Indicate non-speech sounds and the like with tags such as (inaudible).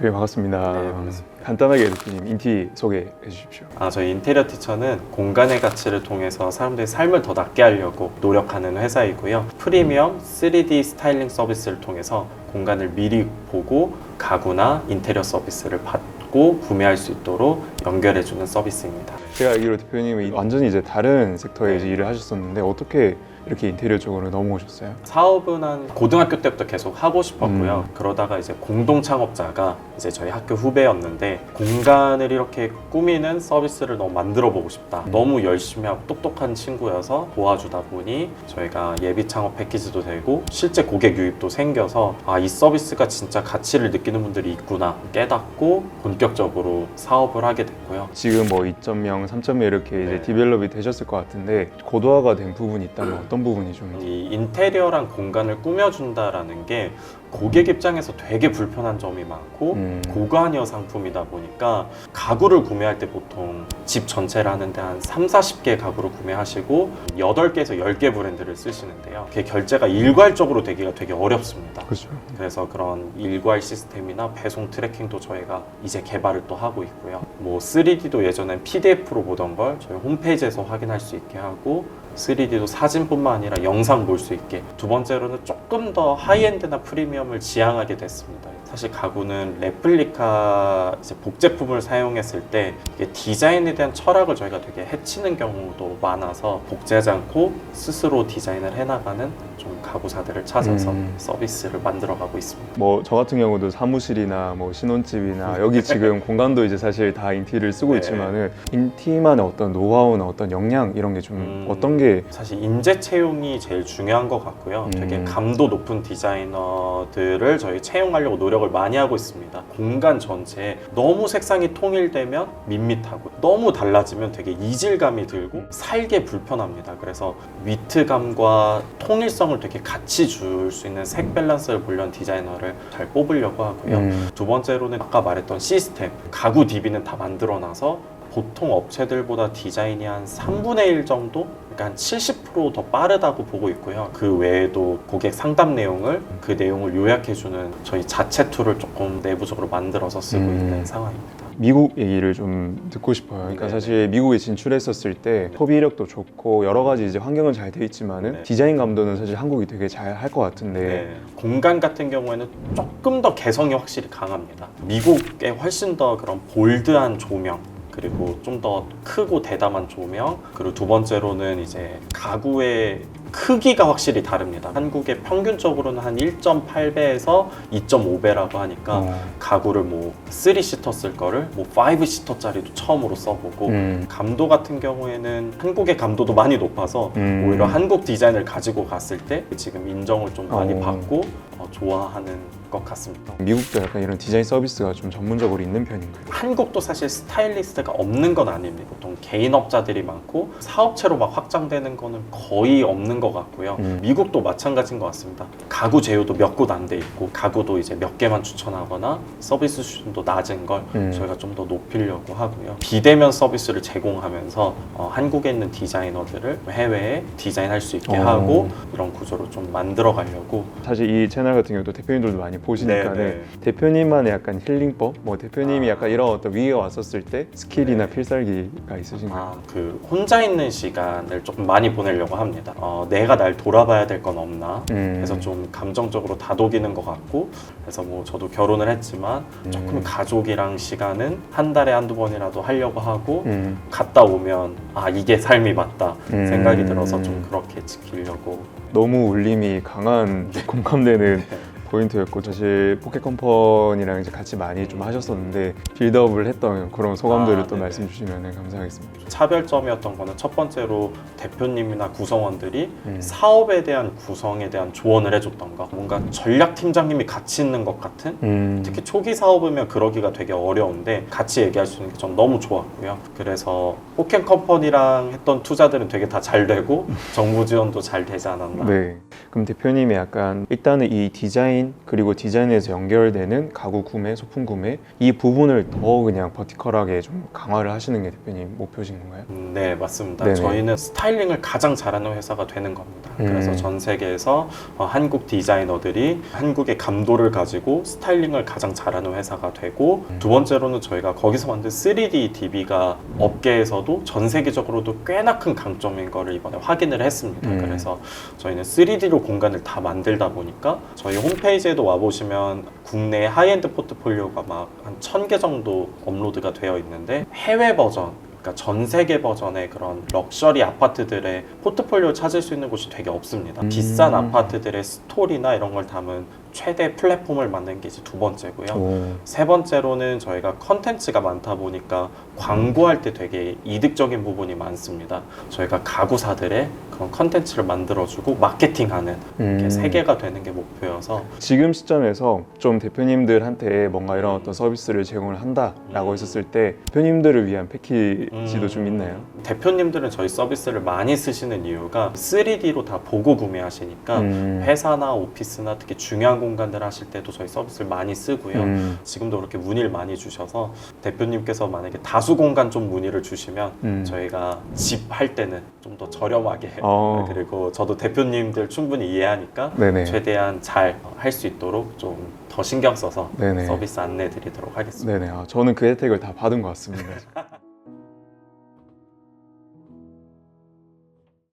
대표님 반갑습니다. 네, 반갑습니다. 간단하게 대표님 인티 소개해 주십시오. 아, 저희 인테리어 티처는 공간의 가치를 통해서 사람들의 삶을 더 낫게 하려고 노력하는 회사이고요. 프리미엄 3D 스타일링 서비스를 통해서 공간을 미리 보고 가구나 인테리어 서비스를 받고 구매할 수 있도록 연결해주는 서비스입니다. 제가 알기로 대표님은 완전히 이제 다른 섹터에 네. 이제 일을 하셨었는데 어떻게 이렇게 인테리어 쪽으로 넘어오셨어요? 사업은 한 고등학교 때부터 계속 하고 싶었고요. 음. 그러다가 이제 공동 창업자가 이제 저희 학교 후배였는데 공간을 이렇게 꾸미는 서비스를 너무 만들어 보고 싶다. 음. 너무 열심히 하고 똑똑한 친구여서 도와주다 보니 저희가 예비 창업 패키지도 되고 실제 고객 유입도 생겨서 아, 이 서비스가 진짜 가치를 느끼는 분들이 있구나 깨닫고 본격적으로 사업을 하게 됐고요. 지금 뭐 2.0, 3.0 이렇게 이제 네. 디벨롭이 되셨을 것 같은데 고도화가 된 부분이 있다면 (clears throat) 어떤 부분이 좀 이 인테리어랑 공간을 꾸며준다라는 게 고객 입장에서 되게 불편한 점이 많고 음. 고가녀 상품이다 보니까 가구를 구매할 때 보통 집 전체를 하는데 한 3, 40개 가구를 구매하시고 8개에서 10개 브랜드를 쓰시는데요. 그게 결제가 일괄적으로 되기가 되게 어렵습니다. 그렇죠. 그래서 그런 일괄 시스템이나 배송 트래킹도 저희가 이제 개발을 또 하고 있고요. 뭐 3D도 예전엔 PDF로 보던 걸 저희 홈페이지에서 확인할 수 있게 하고 3D도 사진뿐만 아니라 영상 볼 수 있게 두 번째로는 조금 더 하이엔드나 프리미엄 을 지향하게 됐습니다. 사실 가구는 레플리카 이제 복제품을 사용했을 때 이게 디자인에 대한 철학을 저희가 되게 해치는 경우도 많아서 복제하지 않고 스스로 디자인을 해나가는 좀 가구사들을 찾아서 음. 서비스를 만들어가고 있습니다. 뭐 저 같은 경우도 사무실이나 뭐 신혼집이나 여기 지금 (laughs) 공간도 이제 사실 다 인티를 쓰고 네. 있지만은 인티만의 어떤 노하우나 어떤 역량 이런 게 좀 음. 어떤 게 사실 인재 채용이 제일 중요한 것 같고요. 되게 음. 감도 높은 디자이너들을 저희 채용하려고 노력 을 많이 하고 있습니다. 공간 전체에 너무 색상이 통일되면 밋밋하고 너무 달라지면 되게 이질감이 들고 살게 불편합니다. 그래서 위트감과 통일성을 되게 같이 줄 수 있는 색 밸런스를 보려는 디자이너를 잘 뽑으려고 하고요. 음. 두 번째로는 아까 말했던 시스템 가구 DB는 다 만들어 놔서 보통 업체들보다 디자인이 한 3분의 1 정도? 그러니까 한 70%더 빠르다고 보고 있고요. 그 외에도 고객 상담 내용을 그 내용을 요약해주는 저희 자체 툴을 조금 내부적으로 만들어서 쓰고 음. 있는 상황입니다. 미국 얘기를 좀 듣고 싶어요. 그러니까 네네. 사실 미국에 진출했었을 때 소비력도 좋고 여러 가지 이제 환경은 잘 돼 있지만은 네. 디자인 감도는 사실 한국이 되게 잘 할 것 같은데 네. 공간 같은 경우에는 조금 더 개성이 확실히 강합니다. 미국에 훨씬 더 그런 볼드한 조명 그리고 좀 더 크고 대담한 조명 그리고 두 번째로는 이제 가구의 크기가 확실히 다릅니다. 한국의 평균적으로는 한 1.8배에서 2.5배라고 하니까 어, 가구를 뭐 3시터 쓸 거를 뭐 5시터짜리도 처음으로 써보고 음, 감도 같은 경우에는 한국의 감도도 많이 높아서 음. 오히려 한국 디자인을 가지고 갔을 때 지금 인정을 좀 많이 어. 받고 어, 좋아하는 것 같습니다. 미국도 약간 이런 디자인 서비스가 좀 전문적으로 있는 편인가요? 한국도 사실 스타일리스트가 없는 건 아닙니다. 보통 개인업자들이 많고 사업체로 막 확장되는 거는 거의 없는 것 같고요. 음. 미국도 마찬가지인 것 같습니다. 가구 제휴도 몇 곳 안 돼 있고 가구도 이제 몇 개만 추천하거나 서비스 수준도 낮은 걸 음. 저희가 좀 더 높이려고 하고요. 비대면 서비스를 제공하면서 어, 한국에 있는 디자이너들을 해외에 디자인할 수 있게 어. 하고 이런 구조를 좀 만들어 가려고 사실 이 채널 같은 경우도 대표님들도 많이 보시니까 네, 는 대표님만의 약간 힐링법, 뭐 대표님이 아. 약간 이런 어떤 위기가 왔었을 때 스킬이나 네. 필살기가 있으신가요? 아, 그 혼자 있는 시간을 조금 많이 보내려고 합니다. 어, 내가 날 돌아봐야 될 건 없나? 음. 그래서 좀 감정적으로 다독이는 것 같고 그래서 뭐 저도 결혼을 했지만 조금 음. 가족이랑 시간은 한 달에 한두 번이라도 하려고 하고 음. 갔다 오면 아 이게 삶이 맞다 음. 생각이 들어서 좀 그렇게 지키려고 너무 울림이 강한 공감되는 (laughs) 네. 포인트였고 사실 포켓 컴퍼니랑 이제 같이 많이 좀 하셨었는데 빌드업을 했던 그런 소감들을 아, 또 네네. 말씀 주시면 감사하겠습니다. 차별점이었던 거는 첫 번째로 대표님이나 구성원들이 음. 사업에 대한 구성에 대한 조언을 해줬던 거 뭔가 전략 팀장님이 같이 있는 것 같은 음. 특히 초기 사업이면 그러기가 되게 어려운데 같이 얘기할 수 있는 게전 너무 좋았고요. 그래서 포켓 컴퍼니랑 했던 투자들은 되게 다 잘 되고 (laughs) 정부 지원도 잘 되지 않았나. 네. 그럼 대표님이 약간 일단은 이 디자인 디자인 그리고 디자인에서 연결되는 가구 구매, 소품 구매 이 부분을 더 그냥 버티컬하게 좀 강화를 하시는 게 대표님 목표신 건가요? 음, 네, 맞습니다. 네네. 저희는 스타일링을 가장 잘하는 회사가 되는 겁니다. 음. 그래서 전 세계에서 어, 한국 디자이너들이 한국의 감도를 가지고 스타일링을 가장 잘하는 회사가 되고 음. 두 번째로는 저희가 거기서 만든 3D DB가 업계에서도 전 세계적으로도 꽤나 큰 강점인 거를 이번에 확인을 했습니다. 음. 그래서 저희는 3D로 공간을 다 만들다 보니까 저희 홈페이지 에도 와보시면 국내 하이엔드 포트폴리오가 막 한 천 개 정도 업로드가 되어 있는데 해외 버전 그러니까 전 세계 버전의 그런 럭셔리 아파트들의 포트폴리오 찾을 수 있는 곳이 되게 없습니다. 음. 비싼 아파트들의 스토리나 이런 걸 담은 최대 플랫폼을 만든 게 이제 두 번째고요. 오. 세 번째로는 저희가 컨텐츠가 많다 보니까 광고할 때 되게 이득적인 부분이 많습니다. 저희가 가구사들의 그런 컨텐츠를 만들어주고 마케팅하는 이렇게 음. 세 개가 되는 게 목표여서 지금 시점에서 좀 대표님들한테 뭔가 이런 어떤 서비스를 제공을 한다라고 음. 했었을 때 대표님들을 위한 패키지도 음, 좀 있나요? 대표님들은 저희 서비스를 많이 쓰시는 이유가 3D로 다 보고 구매하시니까 음. 회사나 오피스나 특히 중요한 공간들 하실 때도 저희 서비스를 많이 쓰고요. 음. 지금도 그렇게 문의를 많이 주셔서 대표님께서 만약에 다수 공간 좀 문의를 주시면 음. 저희가 집 할 때는 좀 더 저렴하게 어. (laughs) 그리고 저도 대표님들 충분히 이해하니까 네네. 최대한 잘 할 수 있도록 좀 더 신경 써서 네네. 서비스 안내 드리도록 하겠습니다. 네네. 아, 저는 그 혜택을 다 받은 것 같습니다. (laughs)